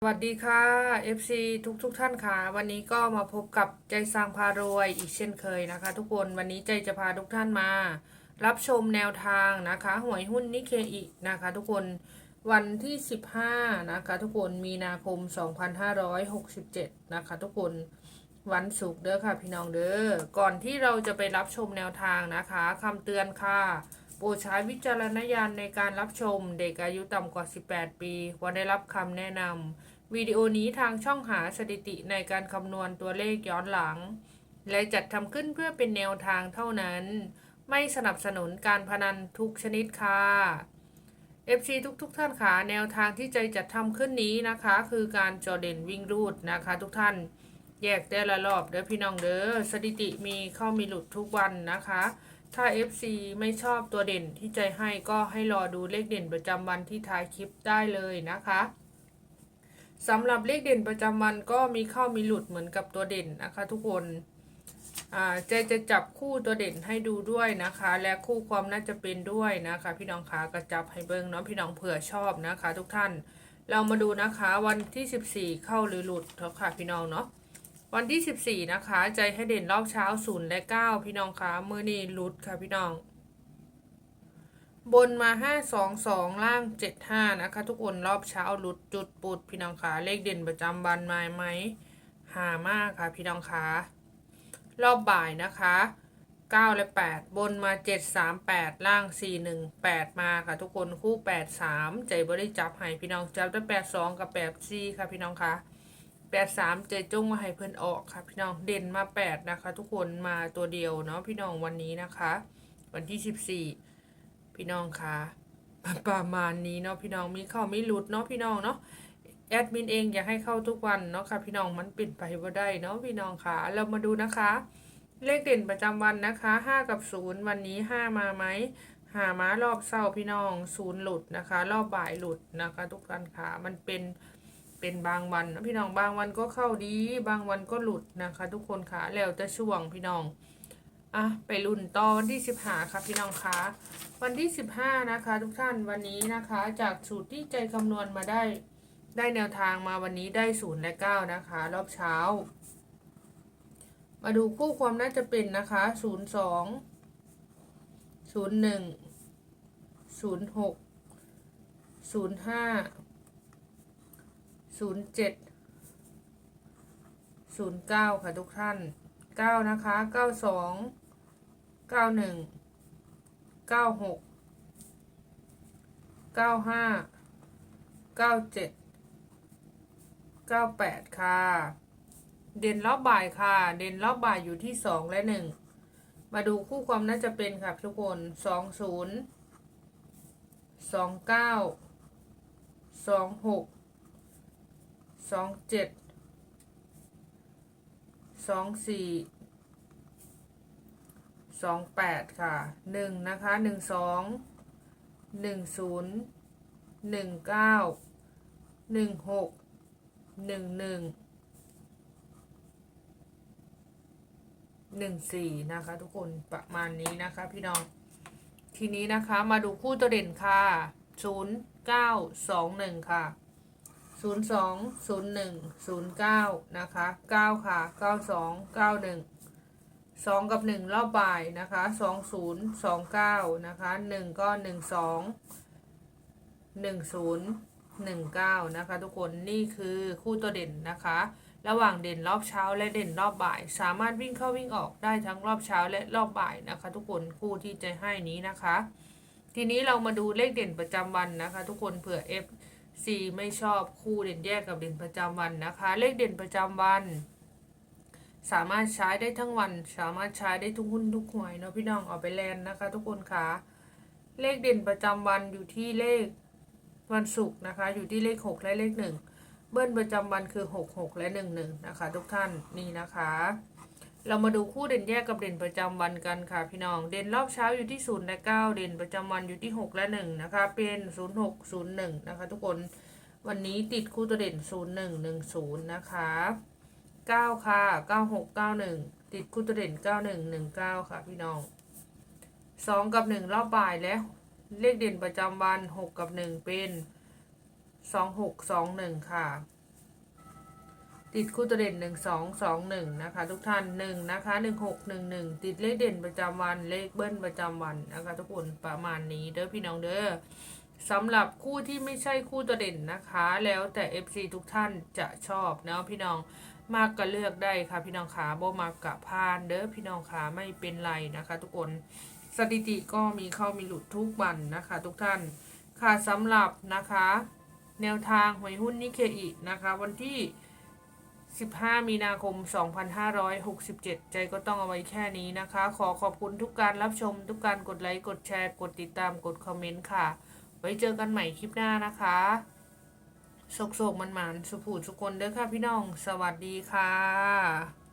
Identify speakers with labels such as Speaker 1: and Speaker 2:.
Speaker 1: สวัสดีค่ะ FC ทุกทุกๆท่านค่ะ วันนี้ก็มาพบกับใจสร้างพารวยอีกเช่นเคยนะคะ ทุกคนวันนี้ใจจะพาทุกท่านมา รับชมแนวทางนะคะหวยหุ้นนิเคอินะคะ ทุกคนวันที่ 15 นะคะ ทุกคนมีนาคม 2567 นะคะ ทุกคนวันศุกร์เด้อค่ะพี่น้องเด้อก่อนที่เราจะไปรับชมแนวทางนะคะคำเตือนค่ะ โปรดใช้วิจารณญาณในการรับชมเด็กอายุต่ำกว่า 18 ปีควรได้รับคำแนะนำวิดีโอนี้ทางช่องหาสถิติในการคำนวณตัวเลขย้อนหลัง และจัดทำขึ้นเพื่อเป็นแนวทางเท่านั้น ไม่สนับสนุนการพนันทุกชนิดค่ะ FC ทุกๆทท่านค่ะแนวทางที่ใจจัดทำขึ้นนี้นะคะ คือการจอเด่นวิ่งรูดนะคะ ทุกท่านแยกแต่ละรอบเด้อพี่น้องเด้อสถิติมีเข้ามีหลุดทุกวันนะคะ ถ้า FC ไม่ชอบตัวเด่นที่ใจให้ก็ให้รอดูเลขเด่นประจำวันที่ท้ายคลิปได้เลยนะคะสำหรับเลขเด่นประจำวันก็มีเข้ามีหลุดเหมือนกับตัวเด่นนะคะ ทุกคนอาใจจะจับคู่ตัวเด่นให้ดูด้วยนะคะ และคู่ความน่าจะเป็นด้วยนะคะ พี่น้องคะกระจับให้เบิ้งเนาะพี่น้องเผื่อชอบนะคะ ทุกท่าน เรามาดูนะคะวันที่ 14 เข้าหรือหลุดเถอะค่ะพี่น้องเนาะ วันที่ 14 นะคะ ใจให้เด่นรอบเช้า0และ9พี่น้องคะมือนี้ลุดค่ะพี่น้อง บนมา 5 2 2 ล่าง 7 5 นะคะ ทุกคนรอบเช้าลุดจุดปุดพี่น้องคะเลขเด่นประจำวันมาไหมหามากค่ะพี่น้องคะรอบบ่ายนะคะ9 และ 8 บนมา 7 3 8 ล่าง 4 1 8 มาค่ะ ทุกคนคู่ 8 3 ใจบริจับให้พี่น้องจับได้8 2 กับ8 4ค่ะพี่น้องคะ แปดสามเจจงมาให้เพื่อนออกค่ะ พี่น้องเด่นมาแปดนะคะ ทุกคนมาตัวเดียวเนาะพี่น้องวันนี้นะคะ วันที่สิบสี่พี่น้องคะประมาณนี้เนาะพี่น้องมีเข้ามีหลุดเนาะพี่น้องเนาะแอดมินเองอยากให้เข้าทุกวันเนาะค่ะพี่น้องมันปิดไปว่าได้เนาะพี่น้องค่ะเรามาดูนะคะ เลขเด่นประจำวันนะคะห้ากับศูนย์วันนี้ห้ามาไหมหามารอบเศร้าพี่น้องศูนย์หลุดนะคะ รอบบ่ายหลุดนะคะ ทุกท่านค่ะมันเป็น เป็นบางวันนะพี่น้องบางวันก็เข้าดี บางวันก็หลุดนะคะ ทุกคนค่ะแล้วแต่ช่วงพี่น้องอะไปรุ่นต่อวันที่สิบห้าค่ะพี่น้องคะวันที่สิบห้านะคะ ทุกท่านวันนี้นะคะ จากสูตรที่ใจคำนวณมาได้ได้แนวทางมาวันนี้ได้ศูนย์และเก้านะคะ รอบเช้า มาดูคู่ความน่าจะเป็นนะคะศูนย์สองศูนย์หนึ่งศูนย์หกศูนย์ห้า ศูนย์เจ็ดศูนย์เก้าค่ะทุกท่านเก้านะคะเก้าสองเก้าหนึ่งเก้าหกเก้าห้าเก้าเจ็ดเก้าแปดค่ะ เด่นรอบบ่ายค่ะ เด่นรอบบ่ายอยู่ที่สองและหนึ่งมาดูคู่ความน่าจะเป็นค่ะทุกคนสองศูนย์สองเก้าสองหก สองเจ็ดสองสี่สองแปดค่ะหนึ่งนะคะหนึ่งสองหนึ่งศูนย์หนึ่งเก้าหนึ่งหกหนึ่งหนึ่งหนึ่งสี่นะคะ ทุกคนประมาณนี้นะคะ พี่น้อง ทีนี้นะคะมาดูคู่ตัวเด่นค่ะศูนย์เก้าสองหนึ่งค่ะ ศูนย์สองศูนย์หนึ่งศูนย์เก้านะคะเก้าค่ะเก้าสองเก้าหนึ่งสองกับหนึ่งรอบบ่ายนะคะสองศูนย์สองเก้านะคะหนึ่งก็หนึ่งสองหนึ่งศูนย์หนึ่งเก้านะคะทุกคนนี่คือคู่ตัวเด่นนะคะ ระหว่างเด่นรอบเช้าและเด่นรอบบ่าย สามารถวิ่งเข้าวิ่งออกได้ทั้งรอบเช้าและรอบบ่ายนะคะ ทุกคนคู่ที่จะให้นี้นะคะ ทีนี้เรามาดูเลขเด่นประจำวันนะคะ ทุกคนเผื่อ F สี่ไม่ชอบคู่เด่นแยกกับเด่นประจำวันนะคะ เลขเด่นประจำวัน สามารถใช้ได้ทั้งวัน สามารถใช้ได้ทุกหุ้นทุกหวยเนาะพี่น้องเอาไปแลนนะคะ ทุกคนคะเลขเด่นประจำวันอยู่ที่เลขวันศุกร์นะคะ อยู่ที่เลขหกและเลขหนึ่งเบิ้ลประจำวันคือหกหกและหนึ่งหนึ่งนะคะ ทุกท่านนี่นะคะ เรามาดูคู่เด่นแยกกับเด่นประจำวันกันค่ะพี่น้อง เด่นรอบเช้าอยู่ที่ศูนย์และเก้าเด่นประจำวันอยู่ที่หกและหนึ่งนะคะ เป็นศูนย์หกศูนย์หนึ่งนะคะ ทุกคน วันนี้ติดคู่ตัวเด่นศูนย์หนึ่งหนึ่งศูนย์นะคะเก้าค่ะเก้าหกเก้าหนึ่งติดคู่ตัวเด่นเก้าหนึ่งหนึ่งเก้าค่ะพี่น้องสองกับหนึ่งรอบบ่ายแล้วเลขเด่นประจำวันหกกับหนึ่งเป็นสองหกสองหนึ่งค่ะ ติดคู่ตัวเด่นหนึ่งสองสองหนึ่งนะคะ ทุกท่านหนึ่งนะคะหนึ่งหกหนึ่งหนึ่งติดเลขเด่นประจำวันเลขเบิ้ลประจำวันนะคะ ทุกคนประมาณนี้เด้อพี่น้องเด้อสำหรับคู่ที่ไม่ใช่คู่ตัวเด่นนะคะ แล้วแต่ FC ทุกท่านจะชอบเนาะพี่น้องมากก็เลือกได้ค่ะพี่น้องขาบ่มากกะพานเด้อพี่น้องขาไม่เป็นไรนะคะ ทุกคนสถิติก็มีเข้ามีหลุดทุกวันนะคะ ทุกท่านค่ะสำหรับนะคะ แนวทางหวยหุ้นนิเคอินะคะ วันที่ 15 มีนาคม 2567 ใจก็ต้องเอาไว้แค่นี้นะคะ ขอขอบคุณทุกการรับชม ทุกการกดไลค์ กดแชร์ กดติดตาม กดคอมเมนต์ค่ะ ไว้เจอกันใหม่คลิปหน้านะคะโศกโศกมันหมันสุผูสุคนเด้อค่ะพี่น้อง สวัสดีค่ะ